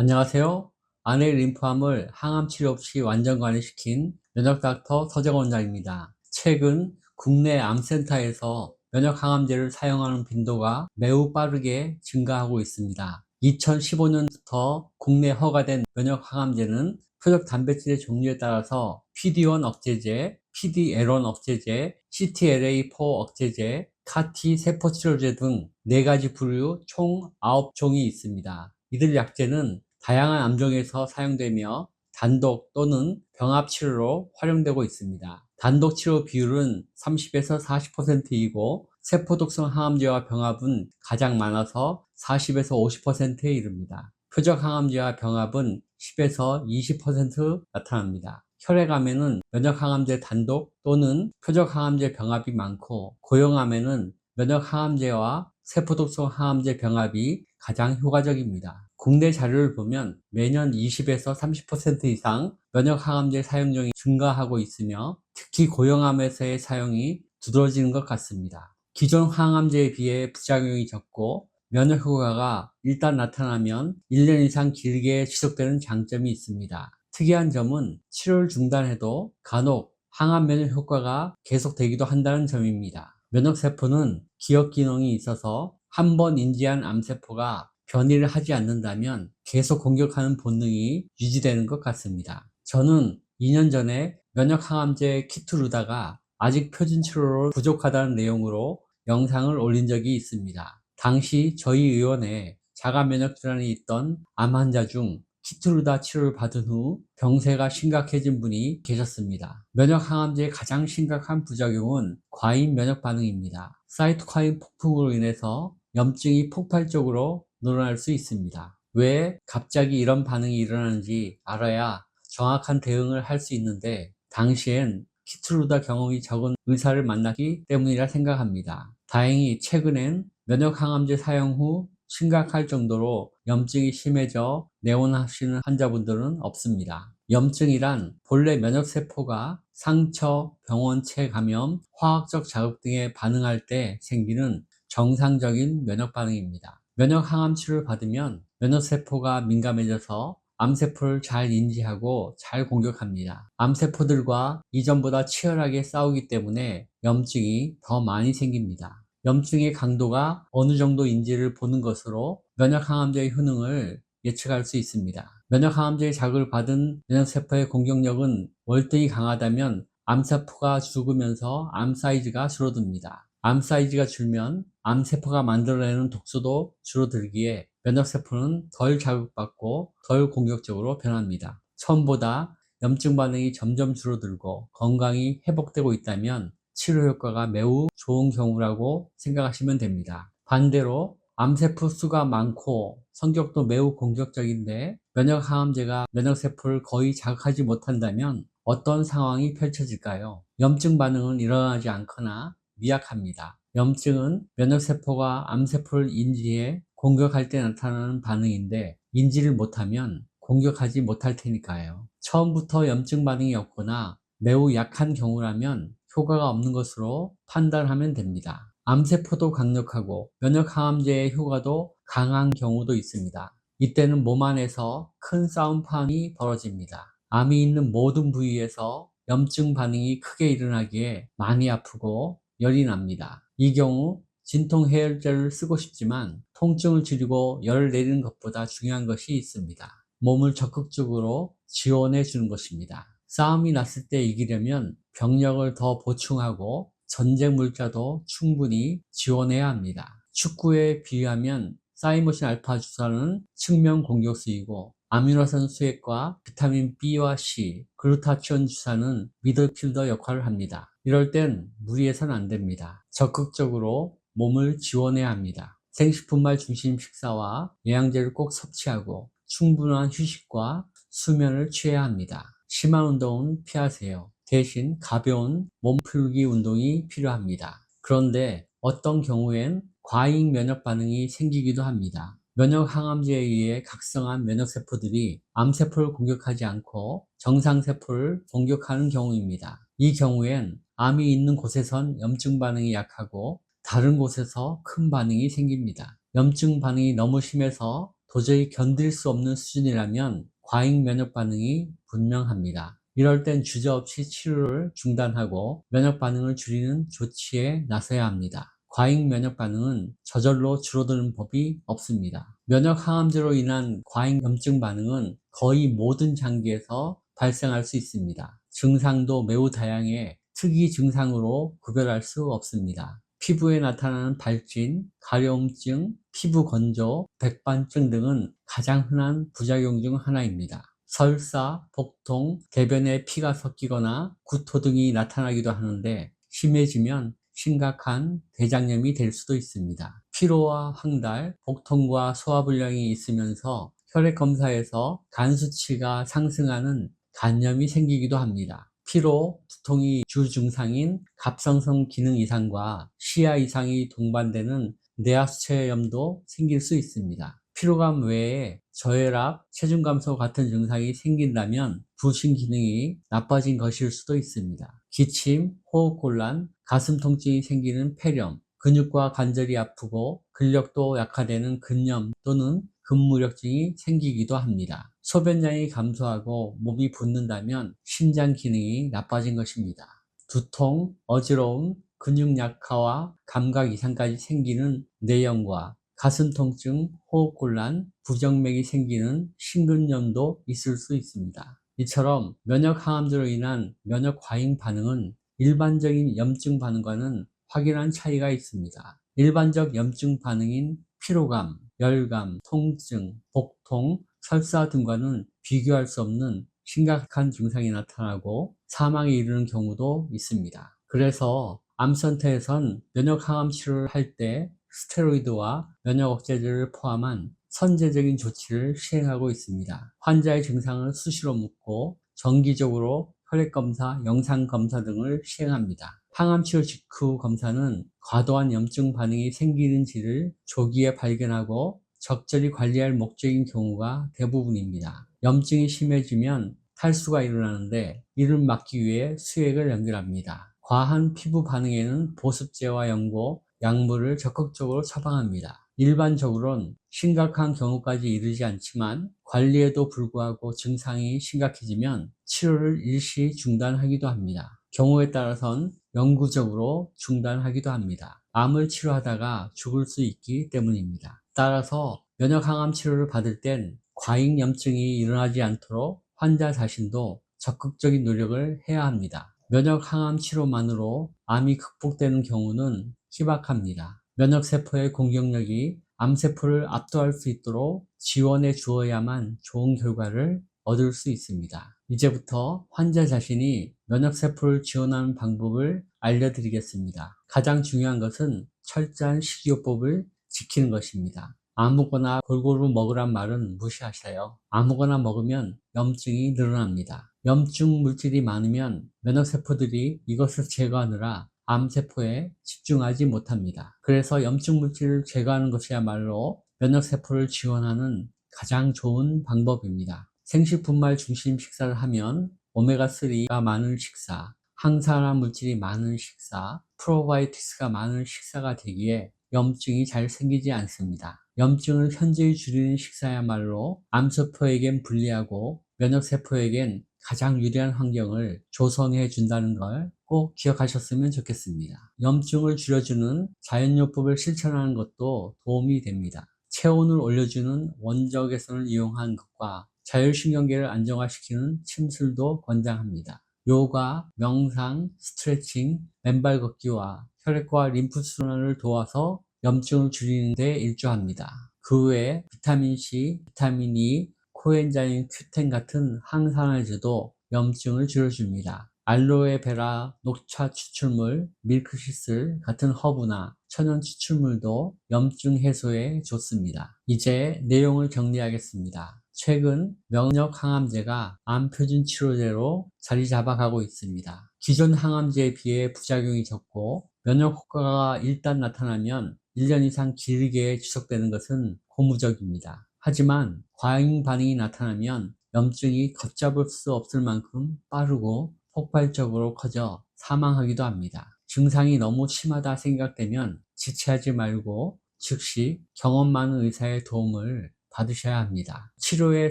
안녕하세요. 아내의 림프암을 항암 치료 없이 완전 관리시킨 면역닥터 서정원 원장입니다. 최근 국내 암센터에서 면역 항암제를 사용하는 빈도가 매우 빠르게 증가하고 있습니다. 2015년부터 국내 허가된 면역 항암제는 표적 단백질의 종류에 따라서 PD-1 억제제, PD-L1 억제제, CTLA4 억제제, CAR-T 세포 치료제 등 4가지 부류 총 9종이 있습니다. 이들 약제는 다양한 암종에서 사용되며 단독 또는 병합 치료로 활용되고 있습니다. 단독 치료 비율은 30에서 40%이고 세포 독성 항암제와 병합은 가장 많아서 40에서 50%에 이릅니다. 표적 항암제와 병합은 10에서 20% 나타납니다. 혈액암에는 면역항암제 단독 또는 표적항암제 병합이 많고 고형암에는 면역항암제와 세포독성 항암제 병합이 가장 효과적입니다. 국내 자료를 보면 매년 20에서 30% 이상 면역 항암제 사용량이 증가하고 있으며 특히 고형암에서의 사용이 두드러지는 것 같습니다. 기존 항암제에 비해 부작용이 적고 면역 효과가 일단 나타나면 1년 이상 길게 지속되는 장점이 있습니다. 특이한 점은 치료를 중단해도 간혹 항암 면역 효과가 계속되기도 한다는 점입니다. 면역세포는 기억 기능이 있어서 한 번 인지한 암세포가 변이를 하지 않는다면 계속 공격하는 본능이 유지되는 것 같습니다. 저는 2년 전에 면역항암제 키투르다가 아직 표준 치료로 부족하다는 내용으로 영상을 올린 적이 있습니다. 당시 저희 의원에 자가 면역 질환이 있던 암 환자 중 키투르다 치료를 받은 후 병세가 심각해진 분이 계셨습니다. 면역 항암제의 가장 심각한 부작용은 과잉 면역 반응입니다. 사이토카인 폭풍으로 인해서 염증이 폭발적으로 늘어날 수 있습니다. 왜 갑자기 이런 반응이 일어나는지 알아야 정확한 대응을 할 수 있는데 당시엔 키트루다 경험이 적은 의사를 만났기 때문이라 생각합니다. 다행히 최근엔 면역 항암제 사용 후 심각할 정도로 염증이 심해져 내원하시는 환자분들은 없습니다. 염증이란 본래 면역세포가 상처, 병원체 감염, 화학적 자극 등에 반응할 때 생기는 정상적인 면역 반응입니다. 면역 항암 치료를 받으면 면역세포가 민감해져서 암세포를 잘 인지하고 잘 공격합니다. 암세포들과 이전보다 치열하게 싸우기 때문에 염증이 더 많이 생깁니다. 염증의 강도가 어느 정도인지를 보는 것으로 면역항암제의 효능을 예측할 수 있습니다. 면역항암제의 자극을 받은 면역세포의 공격력은 월등히 강하다면 암세포가 죽으면서 암 사이즈가 줄어듭니다. 암 사이즈가 줄면 암세포가 만들어내는 독소도 줄어들기에 면역세포는 덜 자극받고 덜 공격적으로 변합니다. 처음보다 염증 반응이 점점 줄어들고 건강이 회복되고 있다면 치료 효과가 매우 좋은 경우라고 생각하시면 됩니다. 반대로 암세포 수가 많고 성격도 매우 공격적인데 면역항암제가 면역세포를 거의 자극하지 못한다면 어떤 상황이 펼쳐질까요? 염증 반응은 일어나지 않거나 미약합니다. 염증은 면역세포가 암세포를 인지해 공격할 때 나타나는 반응인데 인지를 못하면 공격하지 못할 테니까요. 처음부터 염증 반응이 없거나 매우 약한 경우라면 효과가 없는 것으로 판단하면 됩니다. 암세포도 강력하고 면역항암제의 효과도 강한 경우도 있습니다. 이때는 몸 안에서 큰 싸움판이 벌어집니다. 암이 있는 모든 부위에서 염증 반응이 크게 일어나기에 많이 아프고 열이 납니다. 이 경우 진통 해열제를 쓰고 싶지만 통증을 줄이고 열을 내리는 것보다 중요한 것이 있습니다. 몸을 적극적으로 지원해 주는 것입니다. 싸움이 났을 때 이기려면 병력을 더 보충하고 전쟁 물자도 충분히 지원해야 합니다. 축구에 비유하면 사이모신 알파 주사는 측면 공격수이고 아미노산 수액과 비타민 B와 C, 글루타치온 주사는 미들필더 역할을 합니다. 이럴 땐 무리해서는 안 됩니다. 적극적으로 몸을 지원해야 합니다. 생식품말 중심 식사와 영양제를 꼭 섭취하고 충분한 휴식과 수면을 취해야 합니다. 심한 운동은 피하세요. 대신 가벼운 몸풀기 운동이 필요합니다. 그런데 어떤 경우엔 과잉 면역 반응이 생기기도 합니다. 면역 항암제에 의해 각성한 면역세포들이 암세포를 공격하지 않고 정상세포를 공격하는 경우입니다. 이 경우엔 암이 있는 곳에선 염증 반응이 약하고 다른 곳에서 큰 반응이 생깁니다. 염증 반응이 너무 심해서 도저히 견딜 수 없는 수준이라면 과잉 면역 반응이 분명합니다. 이럴 땐 주저없이 치료를 중단하고 면역 반응을 줄이는 조치에 나서야 합니다. 과잉 면역 반응은 저절로 줄어드는 법이 없습니다. 면역 항암제로 인한 과잉 염증 반응은 거의 모든 장기에서 발생할 수 있습니다. 증상도 매우 다양해 특이 증상으로 구별할 수 없습니다. 피부에 나타나는 발진, 가려움증, 피부 건조, 백반증 등은 가장 흔한 부작용 중 하나입니다. 설사, 복통, 대변에 피가 섞이거나 구토 등이 나타나기도 하는데 심해지면 심각한 대장염이 될 수도 있습니다. 피로와 황달, 복통과 소화불량이 있으면서 혈액 검사에서 간 수치가 상승하는 간염이 생기기도 합니다. 피로, 두통이 주 증상인 갑상선 기능 이상과 시야 이상이 동반되는 뇌하수체염도 생길 수 있습니다. 피로감 외에 저혈압, 체중 감소 같은 증상이 생긴다면 부신 기능이 나빠진 것일 수도 있습니다. 기침, 호흡곤란, 가슴 통증이 생기는 폐렴, 근육과 관절이 아프고 근력도 약화되는 근염 또는 근무력증이 생기기도 합니다. 소변량이 감소하고 몸이 붓는다면 심장 기능이 나빠진 것입니다. 두통, 어지러움, 근육 약화와 감각 이상까지 생기는 뇌염과 가슴 통증, 호흡곤란, 부정맥이 생기는 심근염도 있을 수 있습니다. 이처럼 면역 항암제로 인한 면역 과잉 반응은 일반적인 염증 반응과는 확연한 차이가 있습니다. 일반적 염증 반응인 피로감, 열감, 통증, 복통, 설사 등과는 비교할 수 없는 심각한 증상이 나타나고 사망에 이르는 경우도 있습니다. 그래서 암센터에선 면역 항암 치료를 할 때 스테로이드와 면역 억제제를 포함한 선제적인 조치를 시행하고 있습니다. 환자의 증상을 수시로 묻고 정기적으로 혈액검사, 영상검사 등을 시행합니다. 항암치료 직후 검사는 과도한 염증 반응이 생기는지를 조기에 발견하고 적절히 관리할 목적인 경우가 대부분입니다. 염증이 심해지면 탈수가 일어나는데 이를 막기 위해 수액을 연결합니다. 과한 피부 반응에는 보습제와 연고, 약물을 적극적으로 처방합니다. 일반적으로는 심각한 경우까지 이르지 않지만 관리에도 불구하고 증상이 심각해지면 치료를 일시 중단하기도 합니다. 경우에 따라선 영구적으로 중단하기도 합니다. 암을 치료하다가 죽을 수 있기 때문입니다. 따라서 면역항암 치료를 받을 땐 과잉 염증이 일어나지 않도록 환자 자신도 적극적인 노력을 해야 합니다. 면역항암 치료만으로 암이 극복되는 경우는 희박합니다. 면역세포의 공격력이 암세포를 압도할 수 있도록 지원해 주어야만 좋은 결과를 얻을 수 있습니다. 이제부터 환자 자신이 면역세포를 지원하는 방법을 알려드리겠습니다. 가장 중요한 것은 철저한 식이요법을 지키는 것입니다. 아무거나 골고루 먹으란 말은 무시하세요. 아무거나 먹으면 염증이 늘어납니다. 염증 물질이 많으면 면역세포들이 이것을 제거하느라 암세포에 집중하지 못합니다. 그래서 염증 물질을 제거하는 것이야말로 면역세포를 지원하는 가장 좋은 방법입니다. 생식분말 중심 식사를 하면 오메가3가 많은 식사, 항산화 물질이 많은 식사, 프로바이오티스가 많은 식사가 되기에 염증이 잘 생기지 않습니다. 염증을 현저히 줄이는 식사야말로 암세포에겐 불리하고 면역세포에겐 가장 유리한 환경을 조성해 준다는 걸 꼭 기억하셨으면 좋겠습니다. 염증을 줄여주는 자연요법을 실천하는 것도 도움이 됩니다. 체온을 올려주는 원적외선을 이용한 것과 자율신경계를 안정화시키는 침술도 권장합니다. 요가, 명상, 스트레칭, 맨발 걷기와 혈액과 림프 순환을 도와서 염증을 줄이는 데 일조합니다. 그 외에 비타민C, 비타민 E, 코엔자임 Q10 같은 항산화제도 염증을 줄여줍니다. 알로에베라, 녹차 추출물, 밀크시슬 같은 허브나 천연 추출물도 염증 해소에 좋습니다. 이제 내용을 정리하겠습니다. 최근 면역 항암제가 암 표준 치료제로 자리 잡아가고 있습니다. 기존 항암제에 비해 부작용이 적고 면역 효과가 일단 나타나면 1년 이상 길게 지속되는 것은 고무적입니다. 하지만 과잉 반응이 나타나면 염증이 걷잡을 수 없을 만큼 빠르고 폭발적으로 커져 사망하기도 합니다. 증상이 너무 심하다 생각되면 지체하지 말고 즉시 경험 많은 의사의 도움을 받으셔야 합니다. 치료에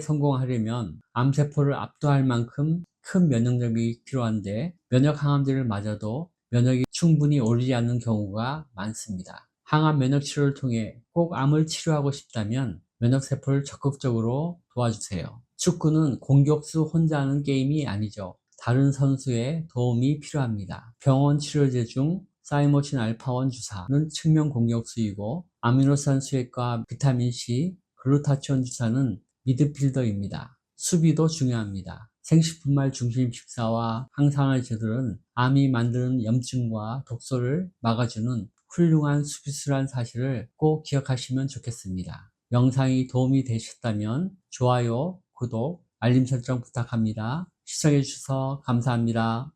성공하려면 암세포를 압도할 만큼 큰 면역력이 필요한데 면역 항암제를 맞아도 면역이 충분히 오르지 않는 경우가 많습니다. 항암 면역 치료를 통해 꼭 암을 치료하고 싶다면 면역세포를 적극적으로 도와주세요. 축구는 공격수 혼자 하는 게임이 아니죠. 다른 선수의 도움이 필요합니다. 병원 치료제 중 사이모친 알파원 주사는 측면 공격수이고 아미노산 수액과 비타민C, 글루타치온 주사는 미드필더입니다. 수비도 중요합니다. 생식품말 중심 식사와 항산화 제들은 암이 만드는 염증과 독소를 막아주는 훌륭한 수비수란 사실을 꼭 기억하시면 좋겠습니다. 영상이 도움이 되셨다면 좋아요, 구독, 알림 설정 부탁합니다. 시청해주셔서 감사합니다.